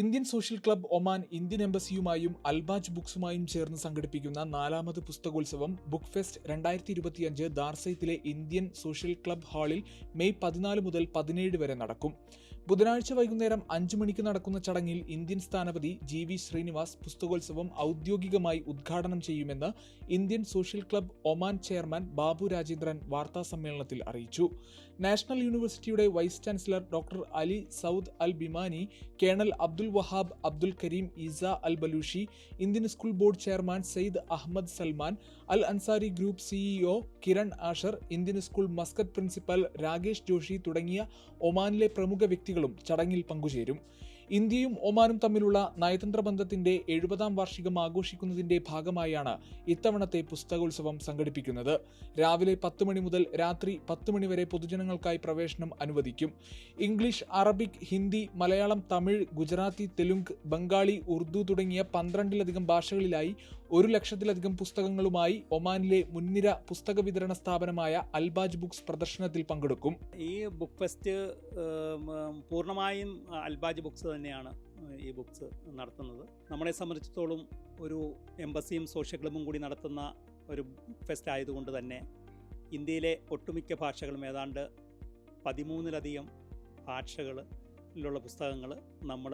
Indian social club Oman Indian എംബസിയുമായും Albaj ബുക്സുമായും ചേർന്ന് സംഘടിപ്പിക്കുന്ന നാലാമത് പുസ്തകോത്സവം ബുക്ക് ഫെസ്റ്റ് രണ്ടായിരത്തി ഇരുപത്തിയഞ്ച് ദാർസൈത്തിലെ ഇന്ത്യൻ സോഷ്യൽ ക്ലബ് ഹാളിൽ മെയ് പതിനാല് മുതൽ പതിനേഴ് വരെ നടക്കും. ബുധനാഴ്ച വൈകുന്നേരം അഞ്ചു മണിക്ക് നടക്കുന്ന ചടങ്ങിൽ ഇന്ത്യൻ സ്ഥാനപതി ജി വി ശ്രീനിവാസ് പുസ്തകോത്സവം ഔദ്യോഗികമായി ഉദ്ഘാടനം ചെയ്യുമെന്ന് Indian social club Oman chairman Babu Rajendran വാർത്താ സമ്മേളനത്തിൽ അറിയിച്ചു. നാഷണൽ യൂണിവേഴ്സിറ്റിയുടെ vice chancellor doctor Ali Saud Al Bimani colonel Abdul Wahab Abdul Kareem Isa Al Balushi Indian school board chairman Syed Ahmed Salman Al Ansari group CEO Kiran Asher Indian school Muscat principal Rakesh Joshi തുടങ്ങിയ ഒമാനിലെ പ്രമുഖ വ്യക്തികളും ചടങ്ങിൽ പങ്കുചേരും. ഇന്ത്യയും ഒമാനും തമ്മിലുള്ള നയതന്ത്ര ബന്ധത്തിന്റെ എഴുപതാം വാർഷികം ആഘോഷിക്കുന്നതിന്റെ ഭാഗമായാണ് ഇത്തവണത്തെ പുസ്തകോത്സവം സംഘടിപ്പിക്കുന്നത്. രാവിലെ പത്ത് മണി മുതൽ രാത്രി പത്ത് മണി വരെ പൊതുജനങ്ങൾക്കായി പ്രവേശനം അനുവദിക്കും. ഇംഗ്ലീഷ് അറബിക് ഹിന്ദി മലയാളം തമിഴ് ഗുജറാത്തി തെലുങ്ക് ബംഗാളി ഉറുദു തുടങ്ങിയ പന്ത്രണ്ടിലധികം ഭാഷകളിലായി ഒരു ലക്ഷത്തിലധികം പുസ്തകങ്ങളുമായി ഒമാനിലെ മുൻനിര പുസ്തക വിതരണ സ്ഥാപനമായ അൽബാജ് ബുക്സ് പ്രദർശനത്തിൽ പങ്കെടുക്കും. ഈ ബുക്ക് ഫെസ്റ്റ് പൂർണമായും അൽബാജ് ബുക്സ് തന്നെയാണ് ഈ ബുക്സ് നടത്തുന്നത്. നമ്മളെ സംബന്ധിച്ചിടത്തോളം ഒരു എംബസിയും സോഷ്യൽ ക്ലബും കൂടി നടത്തുന്ന ഒരു ഫെസ്റ്റ് ആയതുകൊണ്ട് തന്നെ ഇന്ത്യയിലെ ഒട്ടുമിക്ക ഭാഷകളും ഏതാണ്ട് പതിമൂന്നിലധികം ഭാഷകളിലുള്ള പുസ്തകങ്ങൾ നമ്മൾ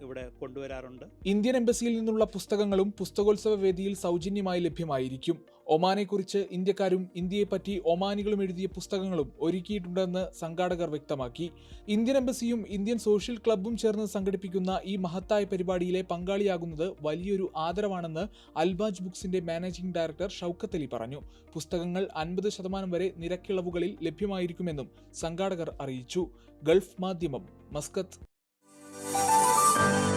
ഇവിടെ കൊണ്ടുവരാറുണ്ട്. ഇന്ത്യൻ എംബസിയിൽ നിന്നുള്ള പുസ്തകങ്ങളും പുസ്തകോത്സവ വേദിയിൽ സൗജന്യമായി ലഭ്യമായിരിക്കും. ഒമാനെക്കുറിച്ച് ഇന്ത്യക്കാരും ഇന്ത്യയെപ്പറ്റി ഒമാനികളും എഴുതിയ പുസ്തകങ്ങളും ഒരുക്കിയിട്ടുണ്ടെന്ന് സംഘാടകർ വ്യക്തമാക്കി. ഇന്ത്യൻ എംബസിയും ഇന്ത്യൻ സോഷ്യൽ ക്ലബ്ബും ചേർന്ന് സംഘടിപ്പിക്കുന്ന ഈ മഹത്തായ പരിപാടിയിലെ പങ്കാളിയാകുന്നത് വലിയൊരു ആദരവാണെന്ന് അൽബാജ് ബുക്സിന്റെ മാനേജിംഗ് ഡയറക്ടർ ഷൗക്കത്ത് അലി പറഞ്ഞു. പുസ്തകങ്ങൾ അൻപത് ശതമാനം വരെ നിരക്കിളവുകളിൽ ലഭ്യമായിരിക്കുമെന്നും സംഘാടകർ അറിയിച്ചു. ഗൾഫ് മാധ്യമം മസ്കത്ത്. Thank you.